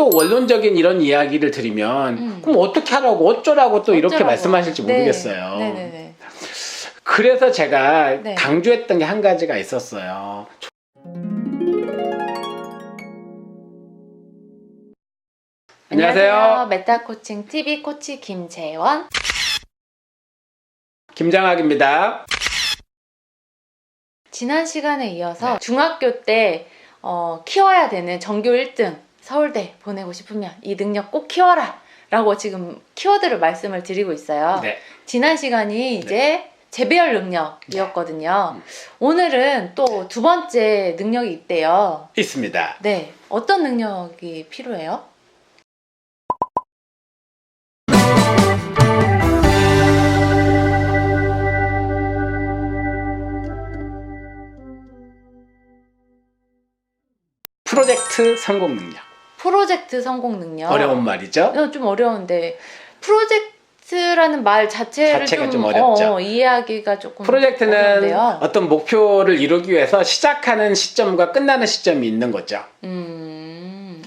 또 원론적인 이런 이야기를 드리면 음. 그럼 어떻게 하라고 어쩌라고 또 이렇게 어쩌라고. 말씀하실지 네. 모르겠어요. 네네네. 그래서 제가 네. 강조했던 게 한 가지가 있었어요. 안녕하세요. 메타 코칭 TV 코치 김재원. 김장학입니다. 지난 시간에 이어서 네. 중학교 때 어, 키워야 되는 전교 1등 서울대 보내고 싶으면 이 능력 꼭 키워라. 라고 지금 키워드를 말씀을 드리고 있어요. 네. 지난 시간이 이제 재배열 능력이었거든요. 음. 오늘은 또 두 번째 능력이 있대요. 있습니다. 네. 어떤 능력이 필요해요? 프로젝트 성공 능력. 프로젝트 성공 능력. 어려운 말이죠. 어, 좀 어려운데 프로젝트라는 말 자체를 자체가 좀 어렵죠. 어, 이해하기가 조금 프로젝트는 어려운데요. 어떤 목표를 이루기 위해서 시작하는 시점과 끝나는 시점이 있는 거죠. 음,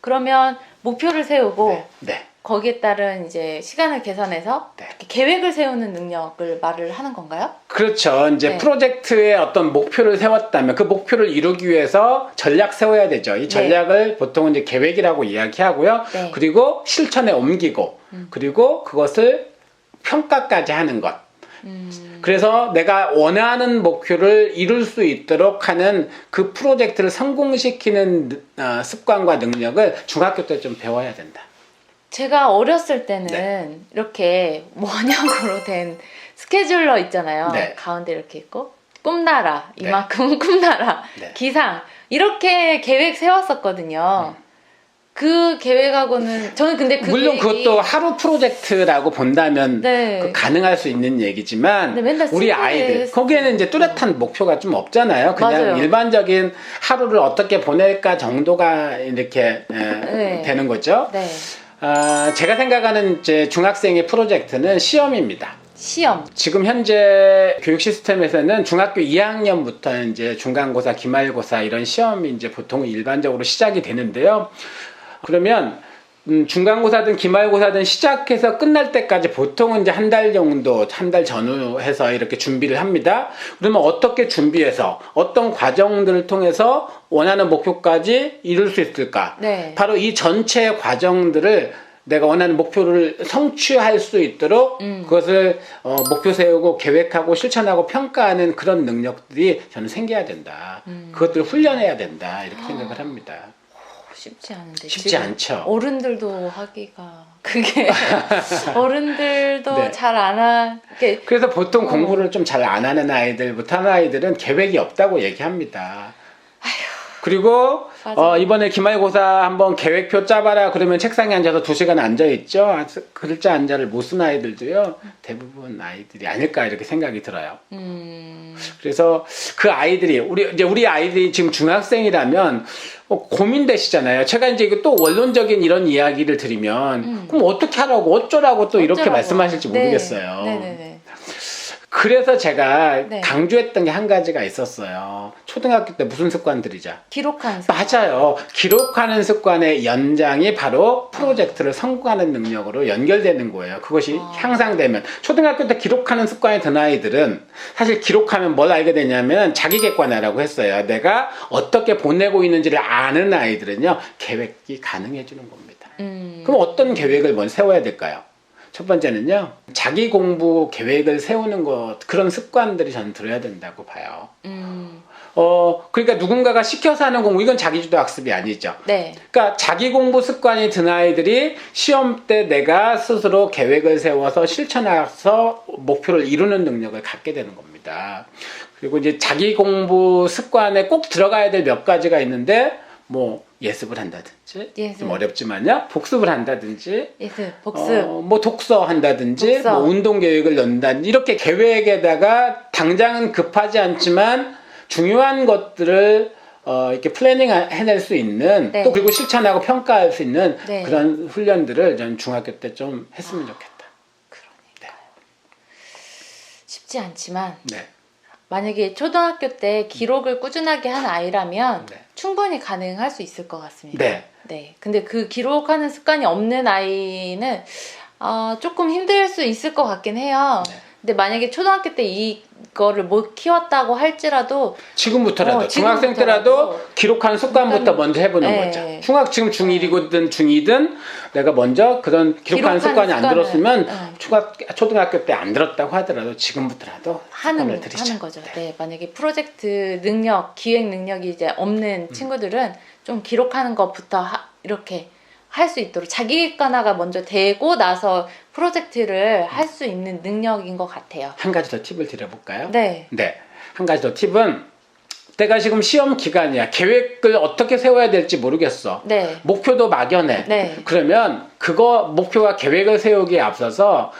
그러면 목표를 세우고 네. 네. 거기에 따른 이제 시간을 계산해서 네. 계획을 세우는 능력을 말을 하는 건가요? 그렇죠. 이제 네. 프로젝트에 어떤 목표를 세웠다면 그 목표를 이루기 위해서 전략 세워야 되죠. 이 전략을 보통은 이제 계획이라고 이야기하고요. 네. 그리고 실천에 옮기고 음. 그리고 그것을 평가까지 하는 것. 음, 그래서 내가 원하는 목표를 이룰 수 있도록 하는 그 프로젝트를 성공시키는 어, 습관과 능력을 중학교 때 좀 배워야 된다. 제가 어렸을 때는 네. 이렇게 원형으로 된 스케줄러 있잖아요. 네. 가운데 이렇게 있고 꿈나라 네. 이만큼 꿈나라 네. 기상 이렇게 계획 세웠었거든요. 그 계획하고는 저는 근데 그 음. 물론 계획이- 그것도 하루 프로젝트라고 본다면 네. 그 가능할 수 있는 얘기지만 네, 우리 아이들 했을 거기에는 이제 뚜렷한 목표가 좀 없잖아요. 그냥 맞아요. 일반적인 하루를 어떻게 보낼까 정도가 이렇게 에, 네. 되는 거죠. 네 아, 제가 생각하는 이제 중학생의 프로젝트는 시험입니다. 시험 지금 현재 교육 시스템에서는 중학교 2학년부터 이제 중간고사, 기말고사 이런 시험이 이제 보통 일반적으로 시작이 되는데요. 그러면 음, 중간고사든 기말고사든 시작해서 끝날 때까지 보통은 이제 한 달 정도, 한 달 전후 해서 이렇게 준비를 합니다. 그러면 어떻게 준비해서 어떤 과정들을 통해서 원하는 목표까지 이룰 수 있을까? 네 바로 이 전체 과정들을 내가 원하는 목표를 성취할 수 있도록 음. 그것을 어, 목표 세우고 계획하고 실천하고 평가하는 그런 능력들이 저는 생겨야 된다. 음. 그것들을 훈련해야 된다. 이렇게 생각을 합니다. 쉽지 않은데 쉽지 않죠. 어른들도 하기가 그게 어른들도 네. 잘안 하게 그래서 보통 어. 공부를 좀 잘 안 하는 아이들, 못하는 아이들은 계획이 없다고 얘기합니다. 그리고. 어, 이번에 기말고사 한번 계획표 짜봐라 그러면 책상에 앉아서 두 시간 앉아 있죠. 아, 글자 한자를 못 쓴 아이들도요. 대부분 아이들이 아닐까 이렇게 생각이 들어요. 음, 그래서 그 아이들이 우리 이제 우리 아이들이 지금 중학생이라면 어, 고민되시잖아요. 제가 이제 이거 또 원론적인 이런 이야기를 드리면 음. 그럼 어떻게 하라고 어쩌라고 또 이렇게 어쩌라고. 말씀하실지 네. 모르겠어요. 네 네네. 그래서 제가 네. 강조했던 게 한 가지가 있었어요. 초등학교 때 무슨 습관 들이죠? 기록하는 습관. 맞아요. 기록하는 습관의 연장이 바로 프로젝트를 성공하는 능력으로 연결되는 거예요. 그것이 아. 향상되면 초등학교 때 기록하는 습관이 든 아이들은 사실 기록하면 뭘 알게 되냐면 자기 객관화라고 했어요. 내가 어떻게 보내고 있는지를 아는 아이들은요 계획이 가능해지는 겁니다. 음, 그럼 어떤 계획을 먼저 세워야 될까요? 첫 번째는요 자기 공부 계획을 세우는 것 그런 습관들이 저는 들어야 된다고 봐요. 음, 어, 그러니까 누군가가 시켜서 하는 공부, 이건 자기주도 학습이 아니죠. 네. 그러니까 자기 공부 습관이 든 아이들이 시험 때 내가 스스로 계획을 세워서 실천해서 목표를 이루는 능력을 갖게 되는 겁니다. 그리고 이제 자기 공부 습관에 꼭 들어가야 될 몇 가지가 있는데, 뭐, 예습을 한다든지, 예습. 좀 어렵지만요, 복습을 한다든지, 예습, 복습. 어, 뭐 독서 한다든지 독서. 뭐 운동 계획을 넣는다든지 이렇게 계획에다가 당장은 급하지 않지만 중요한 것들을 어, 이렇게 플래닝 해낼 수 있는 네. 또 그리고 실천하고 평가할 수 있는 네. 그런 훈련들을 전 중학교 때 좀 했으면 좋겠다. 그러니까요. 쉽지 않지만 네. 만약에 초등학교 때 기록을 꾸준하게 한 아이라면 네. 충분히 가능할 수 있을 것 같습니다. 네. 네. 근데 그 기록하는 습관이 없는 아이는 아, 조금 힘들 수 있을 것 같긴 해요. 네. 근데 만약에 초등학교 때 이거를 못 키웠다고 할지라도 지금부터라도 어, 중학생 지금부터라도 때라도 기록하는 습관부터 먼저 해보는 네. 거죠. 중학 지금 중1이든 중2든 내가 먼저 그런 기록하는 기록하는 습관이 안 습관을, 들었으면 네. 중학 초등학교 때 안 들었다고 하더라도 지금부터라도 하는. 하는 거죠. 네. 만약에 프로젝트 능력, 기획 능력이 이제 음. 없는 친구들은 좀 기록하는 것부터 하- 이렇게 할 수 있도록 자기 객관화가 먼저 되고 나서 프로젝트를 할 수 있는 능력인 것 같아요. 한 가지 더 팁을 드려볼까요? 네. 네. 한 가지 더 팁은 내가 지금 시험 기간이야. 계획을 어떻게 세워야 될지 모르겠어. 네. 목표도 막연해. 네. 그러면 그거 목표와 계획을 세우기에 앞서서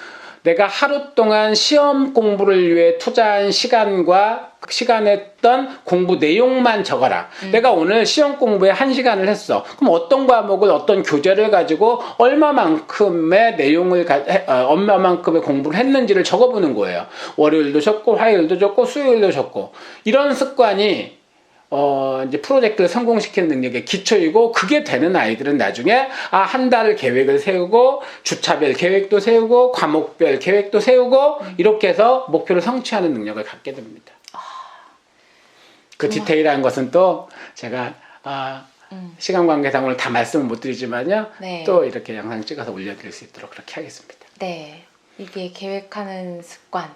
내가 하루 동안 시험 공부를 위해 투자한 시간과 그 시간에 했던 공부 내용만 적어라. 음. 내가 오늘 시험 공부에 한 시간을 했어. 그럼 어떤 과목을 어떤 교재를 가지고 얼마만큼의 내용을 가, 해- 어, 얼마만큼의 공부를 했는지를 적어보는 거예요. 월요일도 적고 화요일도 적고 수요일도 적고 이런 습관이 어, 이제 프로젝트를 성공시키는 능력의 기초이고, 그게 되는 아이들은 나중에, 아, 한 달 계획을 세우고, 주차별 계획도 세우고, 과목별 계획도 세우고, 이렇게 해서 목표를 성취하는 능력을 갖게 됩니다. 그 정말. 디테일한 것은 또 제가, 아, 음. 시간 관계상 오늘 다 말씀을 못 드리지만요. 네. 또 이렇게 영상 찍어서 올려드릴 수 있도록 그렇게 하겠습니다. 네. 이게 계획하는 습관.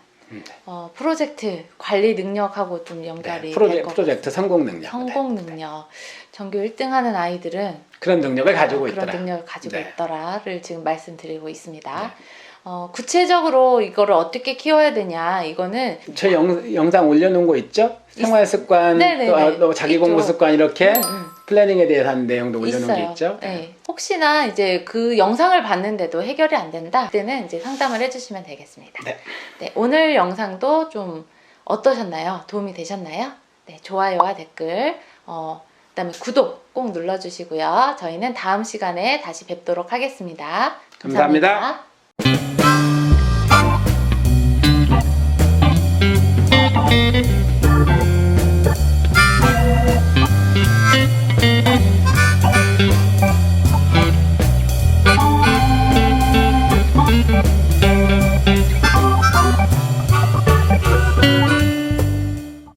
어, 프로젝트 관리 능력하고 좀 연결이 네, 프로젝, 프로젝트 성공 능력. 성공 네. 능력. 전교 1등 하는 아이들은 그런 능력을 가지고 어, 그런 있더라. 능력을 가지고 네. 있더라를 지금 말씀드리고 있습니다. 네. 어, 구체적으로 이거를 어떻게 키워야 되냐 이거는 저 영, 영상 올려놓은 거 있죠? 생활 습관, 네네네. 또, 아, 또 자기 공부 있죠. 습관 이렇게 음, 음. 플래닝에 대해서 하는 내용도 올려놓은 게 있어요. 있죠? 네. 혹시나 이제 그 영상을 봤는데도 해결이 안 된다 그때는 이제 상담을 해주시면 되겠습니다. 네. 네, 오늘 영상도 좀 어떠셨나요? 도움이 되셨나요? 네, 좋아요와 댓글, 어, 그 다음에 구독 꼭 눌러주시고요. 저희는 다음 시간에 다시 뵙도록 하겠습니다 감사합니다. 감사합니다. Thank you.